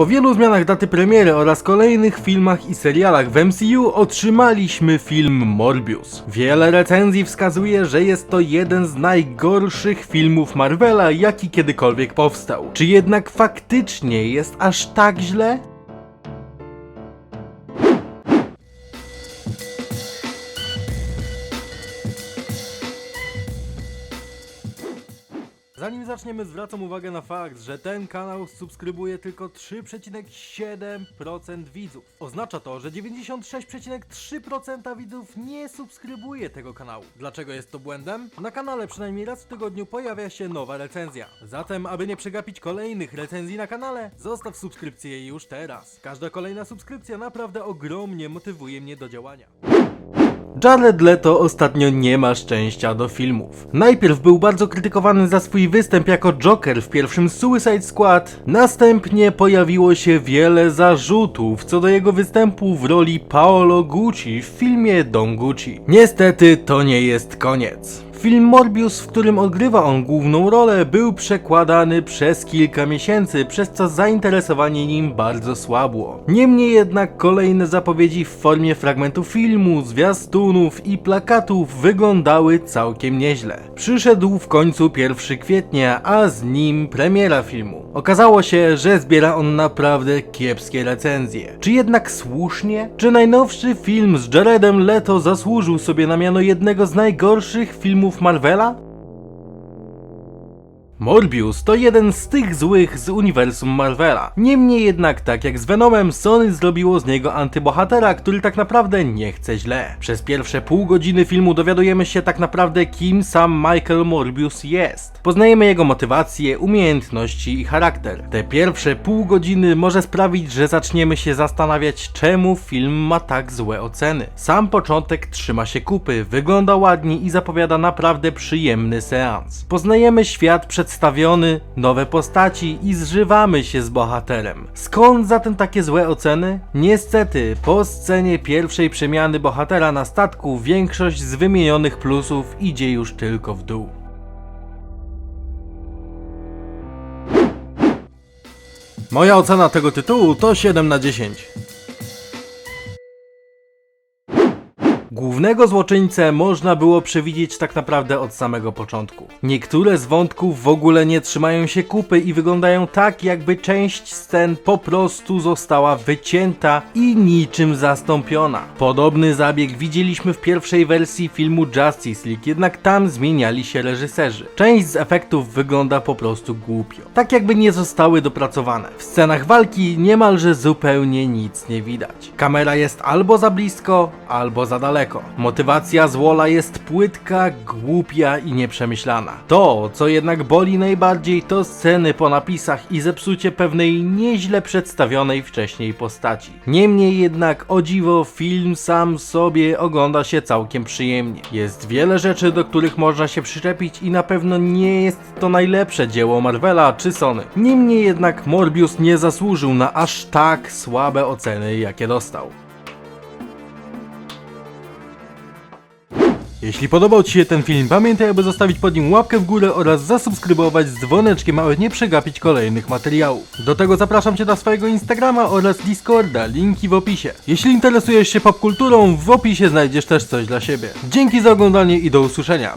Po wielu zmianach daty premiery oraz kolejnych filmach i serialach w MCU otrzymaliśmy film Morbius. Wiele recenzji wskazuje, że jest to jeden z najgorszych filmów Marvela, jaki kiedykolwiek powstał. Czy jednak faktycznie jest aż tak źle? Zanim zaczniemy, zwracam uwagę na fakt, że ten kanał subskrybuje tylko 3,7% widzów. Oznacza to, że 96,3% widzów nie subskrybuje tego kanału. Dlaczego jest to błędem? Na kanale przynajmniej raz w tygodniu pojawia się nowa recenzja. Zatem, aby nie przegapić kolejnych recenzji na kanale, zostaw subskrypcję już teraz. Każda kolejna subskrypcja naprawdę ogromnie motywuje mnie do działania. Jared Leto ostatnio nie ma szczęścia do filmów. Najpierw był bardzo krytykowany za swój występ jako Joker w pierwszym Suicide Squad, następnie pojawiło się wiele zarzutów co do jego występu w roli Paolo Gucci w filmie Don Gucci. Niestety to nie jest koniec. Film Morbius, w którym odgrywa on główną rolę, był przekładany przez kilka miesięcy, przez co zainteresowanie nim bardzo słabło. Niemniej jednak kolejne zapowiedzi w formie fragmentów filmu, zwiastunów i plakatów wyglądały całkiem nieźle. Przyszedł w końcu 1 kwietnia, a z nim premiera filmu. Okazało się, że zbiera on naprawdę kiepskie recenzje. Czy jednak słusznie? Czy najnowszy film z Jaredem Leto zasłużył sobie na miano jednego z najgorszych filmów Marvela? Morbius to jeden z tych złych z uniwersum Marvela. Niemniej jednak, tak jak z Venomem, Sony zrobiło z niego antybohatera, który tak naprawdę nie chce źle. Przez pierwsze pół godziny filmu dowiadujemy się tak naprawdę kim sam Michael Morbius jest. Poznajemy jego motywacje, umiejętności i charakter. Te pierwsze pół godziny może sprawić, że zaczniemy się zastanawiać czemu film ma tak złe oceny. Sam początek trzyma się kupy, wygląda ładnie i zapowiada naprawdę przyjemny seans. Poznajemy świat przedstawiony, nowe postaci i zżywamy się z bohaterem. Skąd zatem takie złe oceny? Niestety, po scenie pierwszej przemiany bohatera na statku większość z wymienionych plusów idzie już tylko w dół. Moja ocena tego tytułu to 7 na 10. Głównego złoczyńcę można było przewidzieć tak naprawdę od samego początku. Niektóre z wątków w ogóle nie trzymają się kupy i wyglądają tak, jakby część scen po prostu została wycięta i niczym zastąpiona. Podobny zabieg widzieliśmy w pierwszej wersji filmu Justice League, jednak tam zmieniali się reżyserzy. Część z efektów wygląda po prostu głupio. Tak jakby nie zostały dopracowane. W scenach walki niemalże zupełnie nic nie widać. Kamera jest albo za blisko, albo za daleko. Motywacja Zwola jest płytka, głupia i nieprzemyślana. To, co jednak boli najbardziej, to sceny po napisach i zepsucie pewnej nieźle przedstawionej wcześniej postaci. Niemniej jednak, o dziwo, film sam sobie ogląda się całkiem przyjemnie. Jest wiele rzeczy, do których można się przyczepić i na pewno nie jest to najlepsze dzieło Marvela czy Sony. Niemniej jednak Morbius nie zasłużył na aż tak słabe oceny, jakie dostał. Jeśli podobał Ci się ten film, pamiętaj, aby zostawić pod nim łapkę w górę oraz zasubskrybować z dzwoneczkiem, aby nie przegapić kolejnych materiałów. Do tego zapraszam Cię na swojego Instagrama oraz Discorda, linki w opisie. Jeśli interesujesz się popkulturą, w opisie znajdziesz też coś dla siebie. Dzięki za oglądanie i do usłyszenia.